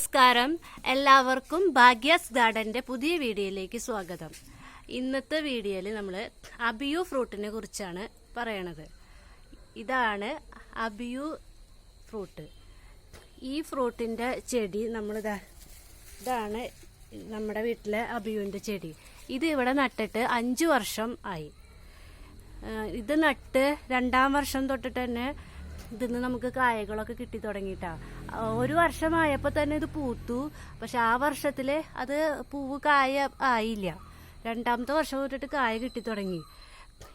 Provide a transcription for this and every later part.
നമസ്കാരം. എല്ലാവർക്കും ഭാഗ്യാസ് ഗാർഡന്റെ പുതിയ വീഡിയോയിലേക്ക് സ്വാഗതം. ഇന്നത്തെ വീഡിയോയിൽ നമ്മൾ അബിയു ഫ്രൂട്ടിനെ കുറിച്ചാണ് പറയണത്. ഇതാണ് അബിയു ഫ്രൂട്ട്. ഈ ഫ്രൂട്ടിന്റെ ചെടി നമ്മൾ ഇതാണ് നമ്മുടെ വീട്ടിലെ അബിയുവിന്റെ ചെടി. ഇത് ഇവിടെ നട്ടിട്ട് അഞ്ച് വർഷം ആയി. ഇത് നട്ട് രണ്ടാം വർഷം തൊട്ടിട്ട് തന്നെ ഇതിന്ന് നമുക്ക് കായകളൊക്കെ കിട്ടി തുടങ്ങിയിട്ടാ. ഒരു വർഷമായപ്പോൾ തന്നെ ഇത് പൂത്തു. പക്ഷെ ആ വർഷത്തിൽ അത് പൂവ് കായ ആയില്ല. രണ്ടാമത്തെ വർഷം തൊട്ടിട്ട് കായ കിട്ടി തുടങ്ങി.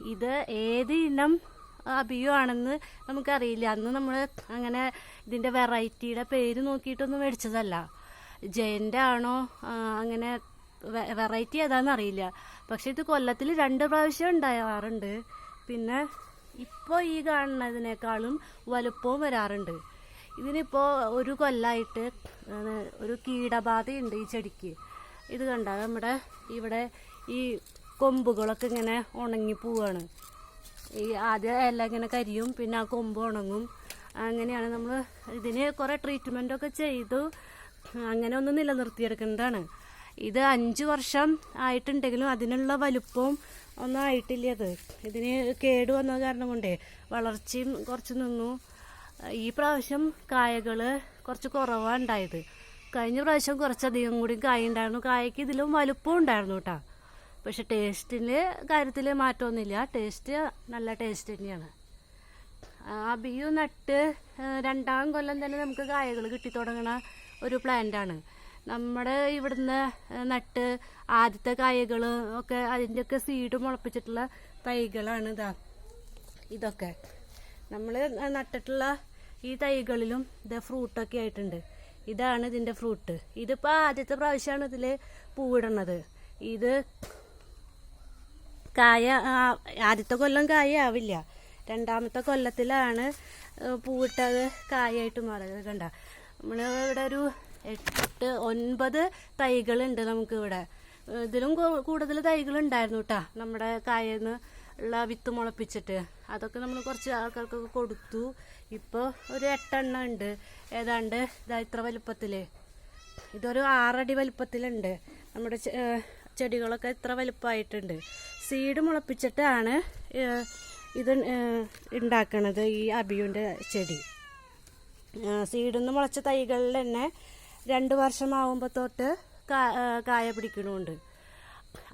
ഇത് ഏത് ഇനം അഭിയുവാണെന്ന് നമുക്കറിയില്ല. അന്ന് നമ്മൾ അങ്ങനെ ഇതിന്റെ വെറൈറ്റിയുടെ പേര് നോക്കിയിട്ടൊന്നും മേടിച്ചതല്ല. ജയന്റെ ആണോ അങ്ങനെ വെറൈറ്റി ഏതാണെന്ന് അറിയില്ല പക്ഷെ ഇത് കൊല്ലത്തിൽ രണ്ട് പ്രാവശ്യം ഉണ്ടാവാറുണ്ട്. പിന്നെ ഇപ്പോൾ ഈ കാണുന്നതിനേക്കാളും വലുപ്പവും വരാറുണ്ട്. ഇതിനിപ്പോൾ ഒരു കൊല്ലായിട്ട് ഒരു കീടബാധയുണ്ട് ഈ ചെടിക്ക്. ഇത് കണ്ട? നമ്മുടെ ഇവിടെ ഈ കൊമ്പുകളൊക്കെ ഇങ്ങനെ ഉണങ്ങി പോവാണ്. ഈ ആദ്യം ഇല ഇങ്ങനെ കരിയും പിന്നെ ആ കൊമ്പ് ഉണങ്ങും. അങ്ങനെയാണ് നമ്മൾ ഇതിന് കുറേ ട്രീറ്റ്മെന്റൊക്കെ ചെയ്തു. അങ്ങനെ ഒന്ന് നിലനിർത്തിയെടുക്കുന്നതാണ്. ഇത് അഞ്ച് വർഷം ആയിട്ടുണ്ടെങ്കിലും അതിനുള്ള വലുപ്പവും ഒന്നും ആയിട്ടില്ല അത് ഇതിന് കേട് വന്ന കാരണം കൊണ്ടേ വളർച്ചയും കുറച്ച് നിന്നു. ഈ പ്രാവശ്യം കായകൾ കുറച്ച് കുറവാണ് ഉണ്ടായത്. കഴിഞ്ഞ പ്രാവശ്യം കുറച്ചധികം കൂടി കായ ഉണ്ടായിരുന്നു കായക്ക് ഇതിലും വലുപ്പം ഉണ്ടായിരുന്നു കേട്ടോ പക്ഷെ ടേസ്റ്റിന്റെ കാര്യത്തിൽ മാറ്റമൊന്നുമില്ല. ടേസ്റ്റ് നല്ല ടേസ്റ്റ് തന്നെയാണ്. ആ ബിയു നട്ട് രണ്ടാം കൊല്ലം തന്നെ നമുക്ക് കായകൾ കിട്ടി തുടങ്ങണ ഒരു പ്ലാന്റാണ്. നമ്മുടെ ഇവിടുന്ന് നട്ട് ആദ്യത്തെ കായകൾ ഒക്കെ അതിന്റെയൊക്കെ സീഡ് മുളപ്പിച്ചിട്ടുള്ള തൈകളാണ് ഇതാ. ഇതൊക്കെ. നമ്മൾ നട്ടിട്ടുള്ള ഈ തൈകളിലും ഇത് ഫ്രൂട്ടൊക്കെ ആയിട്ടുണ്ട്. ഇതാണ് ഇതിന്റെ ഫ്രൂട്ട്. ഇതിപ്പോൾ ആദ്യത്തെ പ്രാവശ്യമാണ് ഇതിൽ പൂവിടണത്. ഇത് കായ ആദ്യത്തെ കൊല്ലം കായ ആവില്ല രണ്ടാമത്തെ കൊല്ലത്തിലാണ് പൂവിട്ടത് കായായിട്ട് മാറുന്നത് കണ്ട. നമ്മൾ ഇവിടെ ഒരു എട്ട് ഒൻപത് തൈകളുണ്ട് നമുക്ക് ഇവിടെ ഇതിലും കൂടുതൽ തൈകൾ ഉണ്ടായിരുന്നു കേട്ടാ നമ്മുടെ കായെന്ന് ഉള്ള വിത്ത് മുളപ്പിച്ചിട്ട്. അതൊക്കെ നമ്മൾ കുറച്ച് ആൾക്കാർക്കൊക്കെ കൊടുത്തു. ഇപ്പോൾ ഒരു എട്ടെണ്ണം ഉണ്ട്. ഏതാണ്ട് ഇതാ ഇത്ര വലുപ്പത്തിൽ ഇതൊരു ആറടി വലുപ്പത്തിലുണ്ട്. നമ്മുടെ ചെടികളൊക്കെ ഇത്ര വലുപ്പമായിട്ടുണ്ട്. സീഡ് മുളപ്പിച്ചിട്ടാണ് ഇത് ഉണ്ടാക്കണത് ഈ അബിയുന്റെ ചെടി. സീഡിൽ നിന്ന് മുളച്ച തൈകളിൽ തന്നെ രണ്ട് വർഷമാവുമ്പോൾ തൊട്ട് കായ പിടിക്കണമുണ്ട്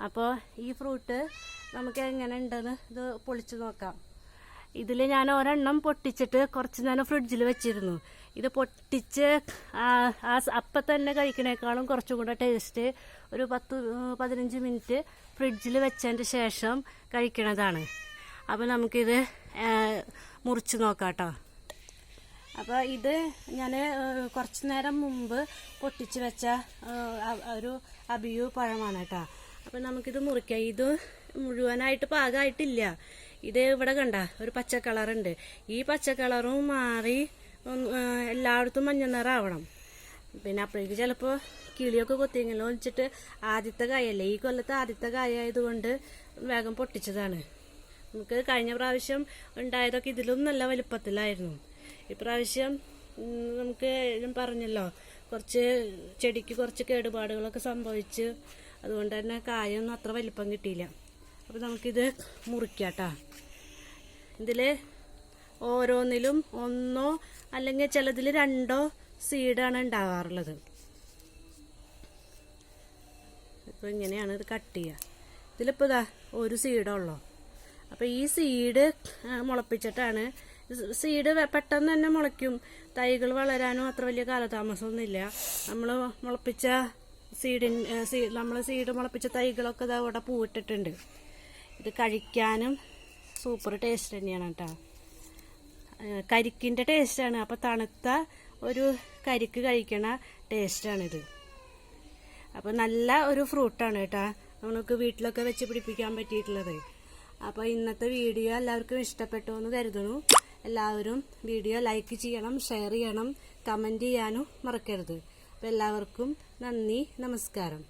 അപ്പോൾ ഈ ഫ്രൂട്ട് നമുക്ക് എങ്ങനെ ഉണ്ടെന്ന് ഇത് പൊളിച്ച് നോക്കാം. ഇതിൽ ഞാൻ ഒരെണ്ണം പൊട്ടിച്ചിട്ട് കുറച്ച് നേരം ഫ്രിഡ്ജിൽ വെച്ചിരുന്നു. ഇത് പൊട്ടിച്ച് ആ അപ്പം തന്നെ കഴിക്കണേക്കാളും കുറച്ചും കൂടെ ടേസ്റ്റ് ഒരു പത്ത് പതിനഞ്ച് മിനിറ്റ് ഫ്രിഡ്ജിൽ വെച്ചതിന്റെ ശേഷം കഴിക്കണതാണ്. അപ്പോൾ നമുക്കിത് മുറിച്ച് നോക്കാം കേട്ടോ അപ്പോൾ ഇത് ഞാൻ കുറച്ച് നേരം മുമ്പ് പൊട്ടിച്ച് വെച്ച ഒരു അബിയു പഴമാണ് കേട്ടോ. അപ്പോൾ നമുക്കിത് മുറിക്കാം. ഇത് മുഴുവനായിട്ട് പാകമായിട്ടില്ല ഇത് ഇവിടെ കണ്ട ഒരു പച്ച കളറുണ്ട്. ഈ പച്ച കളറും മാറി എല്ലായിടത്തും മഞ്ഞ നിറാവണം. പിന്നെ അപ്പോഴേക്ക് ചിലപ്പോൾ കിളിയൊക്കെ കൊത്തിയെങ്കിലും വെച്ചിട്ട് ആദ്യത്തെ കായല്ലേ? ഈ കൊല്ലത്തെ ആദ്യത്തെ കായ ആയതുകൊണ്ട് വേഗം പൊട്ടിച്ചതാണ്. നമുക്ക് കഴിഞ്ഞ പ്രാവശ്യം ഉണ്ടായതൊക്കെ ഇതിലും നല്ല വലുപ്പത്തിലായിരുന്നു. ഇപ്രാവശ്യം നമുക്ക് ഞാൻ പറഞ്ഞല്ലോ കുറച്ച് ചെടിക്ക് കുറച്ച് കേടുപാടുകളൊക്കെ സംഭവിച്ച് അതുകൊണ്ട് തന്നെ കായൊന്നും അത്ര വലിപ്പം കിട്ടിയില്ല. അപ്പോൾ നമുക്കിത് മുറിക്കാട്ടാ. ഇതിൽ ഓരോന്നിലും ഒന്നോ അല്ലെങ്കിൽ ചിലതിൽ രണ്ടോ സീഡാണ് ഉണ്ടാവാറുള്ളത്. ഇപ്പോൾ ഇങ്ങനെയാണ് ഇത് കട്ട് ചെയ്യുക. ഇതിലിപ്പോൾ ഇതാ ഒരു സീഡുള്ളൂ അപ്പോൾ ഈ സീഡ് മുളപ്പിച്ചിട്ടാണ് സീഡ് പെട്ടെന്ന് തന്നെ മുളയ്ക്കും. തൈകൾ വളരാനും അത്ര വലിയ കാലതാമസമൊന്നുമില്ല. നമ്മൾ മുളപ്പിച്ച സീഡിൻ നമ്മൾ സീഡ് മുളപ്പിച്ച തൈകളൊക്കെ ഇത് അവിടെ പൂവിട്ടിട്ടുണ്ട്. ഇത് കഴിക്കാനും സൂപ്പർ ടേസ്റ്റ് തന്നെയാണ് കേട്ടോ. കരിക്കിന്റെ ടേസ്റ്റാണ്. അപ്പോൾ തണുത്ത ഒരു കരിക്ക് കഴിക്കണ ടേസ്റ്റാണിത്. അപ്പോൾ നല്ല ഒരു ഫ്രൂട്ടാണ് കേട്ടോ. നമുക്ക് വീട്ടിലൊക്കെ വെച്ച് പിടിപ്പിക്കാൻ പറ്റിയിട്ടുള്ളത്. അപ്പോൾ ഇന്നത്തെ വീഡിയോ എല്ലാവർക്കും ഇഷ്ടപ്പെട്ടു എന്ന് കരുതുന്നു. എല്ലാവരും വീഡിയോ ലൈക്ക് ചെയ്യണം ഷെയർ ചെയ്യണം കമന്റ് ചെയ്യാനും മറക്കരുത്. അപ്പോൾ എല്ലാവർക്കും നന്ദി നമസ്കാരം.